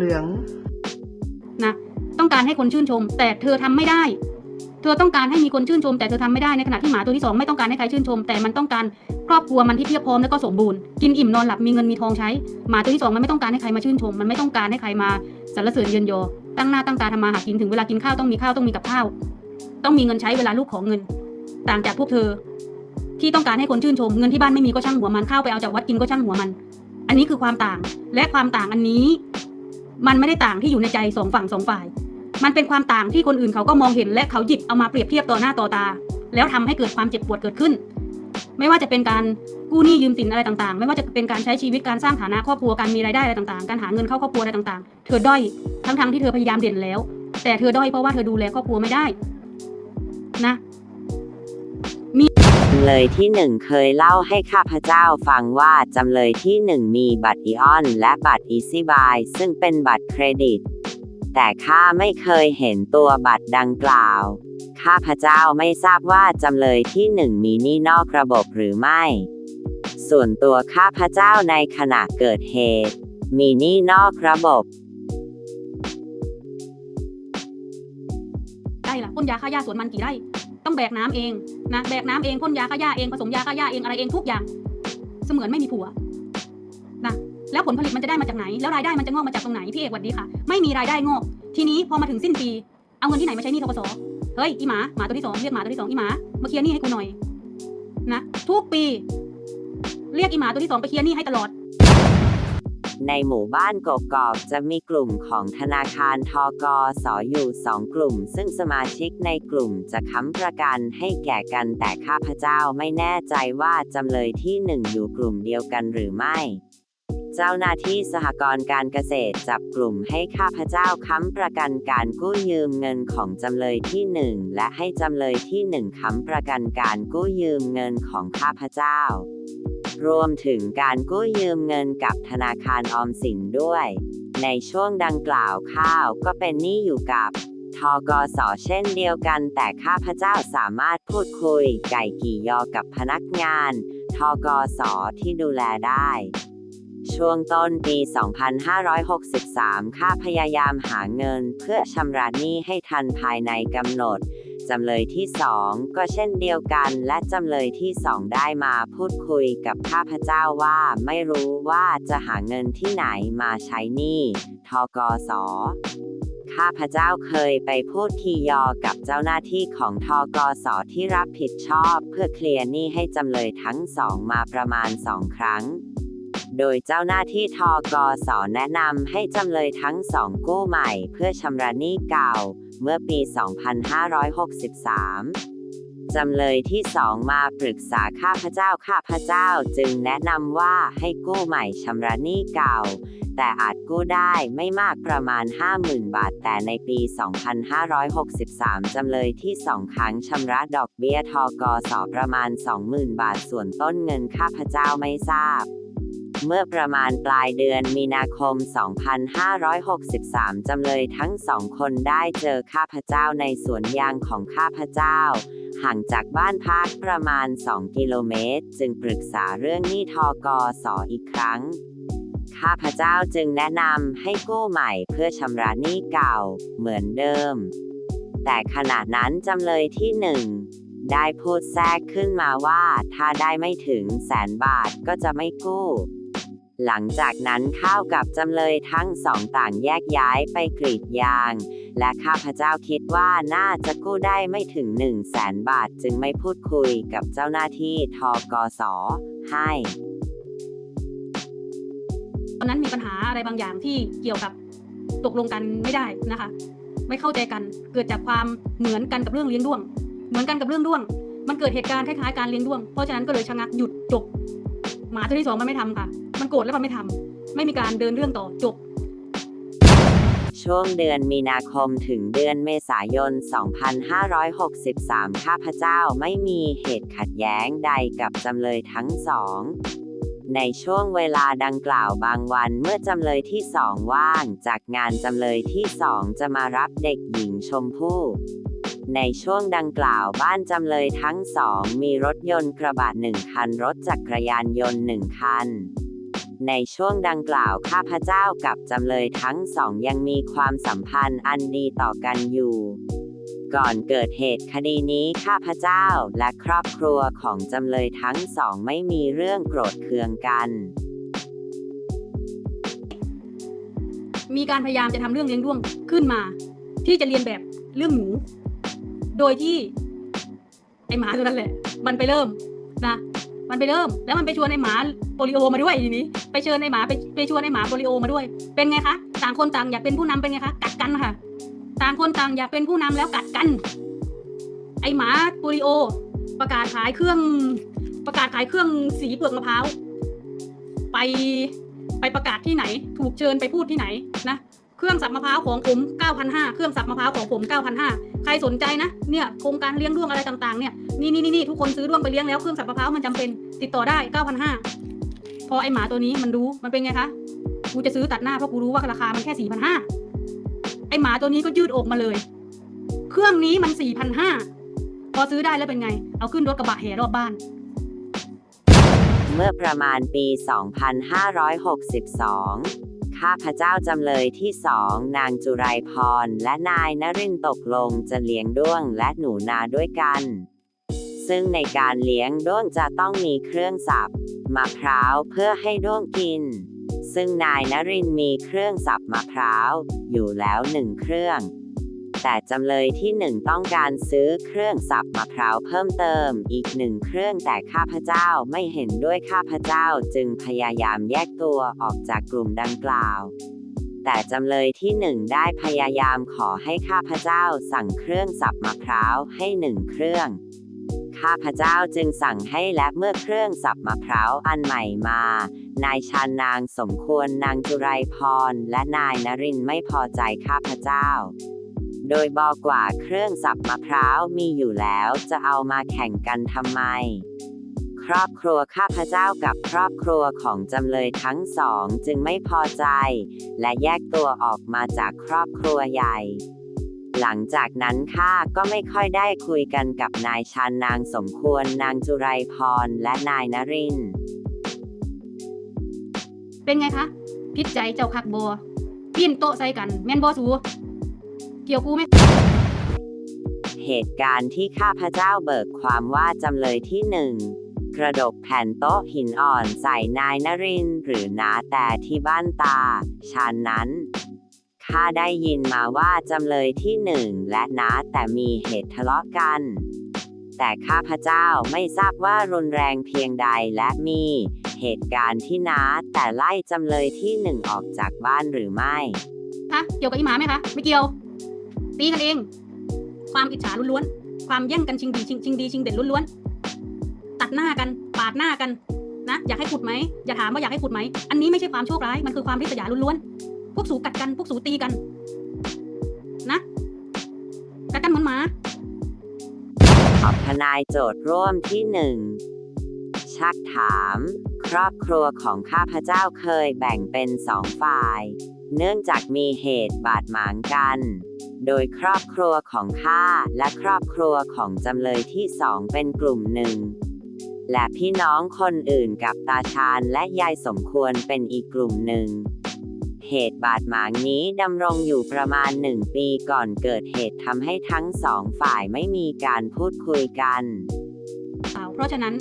เหลือง นะต้องการให้คนชื่นชม แต่เธอทำไม่ได้ เธอต้องการให้มีคนชื่นชม แต่เธอทำไม่ได้ในขณะที่หมาตัวที่สองไม่ต้องการให้ใครชื่นชม แต่มันต้องการครอบครัวมันที่เพียบพร้อมแล้วก็สมบูรณ์กินอิ่มนอนหลับมีเงินมีทองใช้หมาตัวที่สองมันไม่ต้องการให้ใครมาชื่นชม มันไม่ต้องการให้ใครมาสรรเสริญเยินยอตั้งหน้าตั้งตาทำมาหากินถึงเวลากินข้าวต้องมีข้าวต้องมีกับข้าว ต้องมีเงินใช้เวลาลูกขอเงิน ต่างจากพวกเธอ ที่ต้องการให้คนชื่นชม เงินที่บ้านไม่มีก็ช่างหัวมันข้าวไปเอาจากวัดกินก็ช่างหัวมัน อันนี้คือความต่างและความต่างอันนี้ มันไม่ได้ต่างที่อยู่ในใจสองฝั่งสองฝ่าย มันเป็นความต่างที่คนอื่นเขาก็มองเห็นและเขาหยิบเอามาเปรียบเทียบต่อหน้าต่อตา แล้วทำให้เกิดความเจ็บปวดเกิดขึ้น ไม่ว่าจะเป็นการกู้หนี้ยืมสินอะไรต่างๆ ไม่ว่าจะเป็นการใช้ชีวิตการสร้างฐานะครอบครัวการมีรายได้อะไรต่างๆ การหาเงินเข้าครอบครัวอะไรต่างๆ เธอด้อยทั้งๆที่เธอพยายามเด่นแล้ว แต่เธอด้อยเพราะว่าเธอดูแลครอบครัวไม่ได้ นะำเลยที่หนึ่งเคยเล่าให้ข้าพเจ้าฟังว่าจำเลยที่หนึ่งมีบัตรอีออน และบัตรอีซี่บายซึ่งเป็นบัตรเครดิต แต่ข้าไม่เคยเห็นตัวบัตรดังกล่าว ข้าพเจ้าไม่ทราบว่าจำเลยที่หนึ่งมีหนี้นอกระบบหรือไม่ ส่วนตัวข้าพเจ้าในขณะเกิดเหตุ มีหนี้นอกระบบได้ล่ะพ่นยาฆ่าหญ้าสวนมันกี่ไร่ ต้องแบกน้ำเองนะแบกน้ำเองพ่นยาฆ่าหญ้าเองผสมยาฆ่าหญ้าเองอะไรเองทุกอย่าง เสมือนไม่มีผัวนะแล้วผลผลิตมันจะได้มาจากไหน แล้วรายได้มันจะงอกมาจากตรงไหนพี่เอกวัดดีค่ะ ไม่มีรายได้งอก ทีนี้พอมาถึงสิ้นปี เอาเงินที่ไหนมาใช้หนี้ทกศเฮ้ยอีหมาหมาตัวที่สองเรียกหมาตัวที่สองอีหมามาเคลียร์หนี้ให้กูหน่อยนะทุกปี เรียกอีหมาตัวที่สองไปเคลียร์หนี้ให้ตลอด ในหมู่บ้านกกอกจะมีกลุ่มของธนาคารทกสอยู่สองกลุ่ม ซึ่งสมาชิกในกลุ่มจะค้ำประกันให้แก่กันแต่ข้าพเจ้าไม่แน่ใจว่าจำเลยที่หนึ่งอยู่กลุ่มเดียวกันหรือไม่เจ้าหน้าที่สหกรณ์การเกษตรจับกลุ่มให้ข้าพเจ้าค้ำประกันการกู้ยืมเงินของจำเลยที่หนึ่งและให้จำเลยที่หนึ่งค้ำประกันการกู้ยืมเงินของข้าพเจ้า รวมถึงการกู้ยืมเงินกับธนาคารออมสินด้วย ในช่วงดังกล่าวข้าวก็เป็นหนี้อยู่กับทกสเช่นเดียวกัน แต่ข้าพเจ้าสามารถพูดคุย ไก่กี่ยอกับพนักงานทกสที่ดูแลได้ ช่วงต้นปี 2563 ข้าพยายามหาเงินเพื่อชำระหนี้ให้ทันภายในกำหนด จำเลยที่สองก็เช่นเดียวกันและจำเลยที่สองได้มาพูดคุยกับข้าพเจ้าว่าไม่รู้ว่าจะหาเงินที่ไหนมาใช้หนี้ทกสข้าพเจ้าเคยไปพูดทียอกับเจ้าหน้าที่ของทกสที่รับผิดชอบ เพื่อเคลียร์หนี้ให้จำเลยทั้งสองมาประมาณสองครั้ง โดยเจ้าหน้าที่ทกสแนะนำให้จำเลยทั้งสองกู้ใหม่ เพื่อชำระหนี้เก่า เมื่อปี 2563จำเลยที่สองมาปรึกษาข้าพเจ้าข้าพเจ้าจึงแนะนำว่าให้กู้ใหม่ชำระหนี้เก่า แต่อาจกู้ได้ไม่มากประมาณ 50,000 บาท แต่ในปี 2563 จำเลยที่สองครั้งชำระดอกเบี้ยทกสประมาณ 20,000 บาท ส่วนต้นเงินข้าพเจ้าไม่ทราบ เมื่อประมาณปลายเดือนมีนาคม 2563 จำเลยทั้งสองคนได้เจอข้าพเจ้าในสวนยางของข้าพเจ้า ห่างจากบ้านพักประมาณ 2 กิโลเมตร จึงปรึกษาเรื่องหนี้ทกสอีกครั้ง ข้าพเจ้าจึงแนะนำให้กู้ใหม่เพื่อชำระหนี้เก่า เหมือนเดิม แต่ขณะนั้นจำเลยที่หนึ่งได้พูดแทรกขึ้นมาว่าถ้าได้ไม่ถึงแสนบาทก็จะไม่กู้ หลังจากนั้นข้าวกับจำเลยทั้งสองต่างแยกย้ายไปกรีดยาง และข้าพเจ้าคิดว่าน่าจะกู้ได้ไม่ถึง1 0 0 0 0แสนบาทจึงไม่พูดคุยกับเจ้าหน้าที่ทกสให้ตอนนั้นมีปัญหาอะไรบางอย่างที่เกี่ยวกับตกลงกันไม่ได้นะคะ ไม่เข้าใจกันเกิดจากความเหมือนกันกับเรื่องเลี้ยงด้วง เหมือนกันกับเรื่องด้วง มันเกิดเหตุการณ์คล้ายๆการเลี้ยงด้วงเพราะฉะนั้นก็เลยชะงักหยุดจบหมาตัวที่สองมันไม่ทำค่ะ โกรธแล้วมันไม่ทำไม่มีการเดินเรื่องต่อจบ ช่วงเดือนมีนาคมถึงเดือนเมษายน 2563 ข้าพเจ้าไม่มีเหตุขัดแย้งใดกับจำเลยทั้งสอง ในช่วงเวลาดังกล่าวบางวันเมื่อจำเลยที่สองว่าง จากงานจำเลยที่สองจะมารับเด็กหญิงชมพู่ในช่วงดังกล่าวบ้านจำเลยทั้งสองมีรถยนต์กระบะหนึ่งคันรถจักรยานยนต์หนึ่งคัน ในช่วงดังกล่าวข้าพเจ้ากับจำเลยทั้งสองยังมีความสัมพันธ์อันดีต่อกันอยู่ ก่อนเกิดเหตุคดีนี้ข้าพเจ้าและครอบครัวของจำเลยทั้งสองไม่มีเรื่องโกรธเคืองกัน มีการพยายามจะทำเรื่องเลี้ยงด้วงขึ้นมา ที่จะเรียนแบบเรื่องหมู โดยที่ ไอหมาตัวนั้นแหละ มันไปเริ่มนะ มันไปเริ่ม แล้วมันไปชวนไอหมาโปลิโอมาด้วยทีนี้ ไปเชิญไอหมาไปไปชวนไอหมาโปลิโอมาด้วย เป็นไงคะต่างคนต่างอยากเป็นผู้นำเป็นไงคะกัดกันค่ะ ต่างคนต่างอยากเป็นผู้นำแล้วกัดกัน ไอหมาโปลิโอ ประกาศขายเครื่อง ประกาศขายเครื่องสีเปลือกมะพร้าวไปไปประกาศที่ไหน ถูกเชิญไปพูดที่ไหนนะ เครื่องสับมะพร้าวของผม9,500 เครื่องสับมะพร้าวของผม9,500 ใครสนใจนะ เนี่ยโครงการเลี้ยงด้วงอะไรต่างๆ เนี่ยนี่นี่นี่ทุกคนซื้อด้วงไปเลี้ยงแล้วเครื่องสับมะพร้าวมันจำเป็นติดต่อได้9,500พอไอหมาตัวนี้มันรู้มันเป็นไงคะ กูจะซื้อตัดหน้าเพราะกูรู้ว่าราคามันแค่ 4,500 ไอหมาตัวนี้ก็ยืดอกมาเลย เครื่องนี้มัน 4,500 พอซื้อได้แล้วเป็นไง เอาขึ้นรถกระบะแห่รอบบ้านเมื่อประมาณปี 2562 ข้าพเจ้าจำเลยที่สองนางจุไรพร และนายนรินตกลงจะเลี้ยงด้วงและหนูนาด้วยกัน ซึ่งในการเลี้ยงด้วงจะต้องมีเครื่องสับมะพร้าวเพื่อให้ด้วงกิน ซึ่งนายนรินมีเครื่องสับมะพร้าวอยู่แล้วหนึ่งเครื่อง แต่จำเลยที่หนึ่งต้องการซื้อเครื่องสับมะพร้าวเพิ่มเติม อีกหนึ่งเครื่องแต่ข้าพเจ้าไม่เห็นด้วยข้าพเจ้าจึงพยายามแยกตัวออกจากกลุ่มดังกล่าวแต่จำเลยที่หนึ่งได้พยายามขอให้ข้าพเจ้าสั่งเครื่องสับมะพร้าวให้หนึ่งเครื่อง ข้าพเจ้าจึงสั่งให้และเมื่อเครื่องสับมะพร้าวอันใหม่มา นายชานนางสมควรนางจุไรพร และนายนรินไม่พอใจข้าพเจ้า โดยบอกว่าเครื่องสับมะพร้าวมีอยู่แล้ว จะเอามาแข่งกันทำไม ครอบครัวข้าพเจ้ากับครอบครัวของจำเลยทั้งสองจึงไม่พอใจ และแยกตัวออกมาจากครอบครัวใหญ่ หลังจากนั้นข้าก็ไม่ค่อยได้คุยกันกับนายชานนางสมควรนางจุไรพรและนายนรินเป็นไงคะ พิษใจเจ้าคักบัวปีนโต๊ะใส่กัน แม่นบอสู เกี่ยวกูไหมเหตุการณ์ที่ข้าพเจ้าเบิกความว่าจำเลยที่หนึ่งกระดกแผ่นโต๊ะหินอ่อนใส่นายนรินทร์หรือนาแต่ที่บ้านตาชานนั้นข้าได้ยินมาว่าจำเลยที่หนึ่งและนาแต่มีเหตุทะเลาะกัน แต่ข้าพเจ้าไม่ทราบว่ารุนแรงเพียงใดและมีเหตุการณ์ที่นาแต่ไล่จำเลยที่หนึ่งออกจากบ้านหรือไม่ คะ เกี่ยวกับอีหมาไหมคะ ไม่เกี่ยว ตีกันเอง ความอิจฉาล้วนๆความแย่งกันชิงดีชิงชิงดีชิงเด่นล้วนๆตัดหน้ากันปาดหน้ากันนะอยากให้ขุดไหมอย่าถามว่าอยากให้ขุดไหมอันนี้ไม่ใช่ความโชคร้ายมันคือความริษยาล้วนๆพวกสูกัดกันพวกสูตีกัน นะกัดกันเหมือนหมาขอบทนายโจทย์ร่วมที่หนึ่งชักถาม ครอบครัวของข้าพเจ้าเคยแบ่งเป็นสองฝ่าย เนื่องจากมีเหตุบาดหมางกัน โดยครอบครัวของข้าและครอบครัวของจำเลยที่สองเป็นกลุ่มหนึ่ง และพี่น้องคนอื่นกับตาชาญและยายสมควรเป็นอีกกลุ่มหนึ่ง เหตุบาดหมางนี้ดำรงอยู่ประมาณหนึ่งปีก่อนเกิดเหตุทำให้ทั้งสองฝ่ายไม่มีการพูดคุยกันเพราะฉะนั้น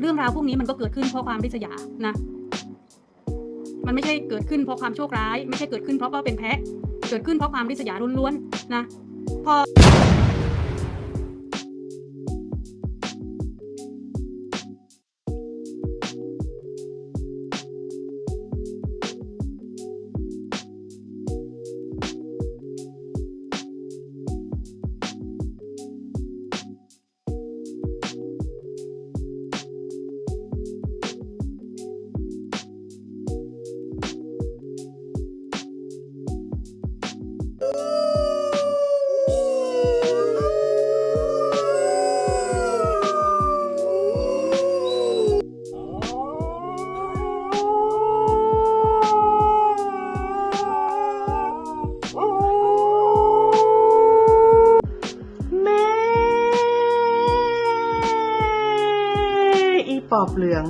เรื่องราวพวกนี้มันก็เกิดขึ้นเพราะความริษยานะ มันไม่ใช่เกิดขึ้นเพราะความโชคร้าย ไม่ใช่เกิดขึ้นเพราะว่าเป็นแพะ เกิดขึ้นเพราะความริษยาล้วนๆนะพอ เหลือง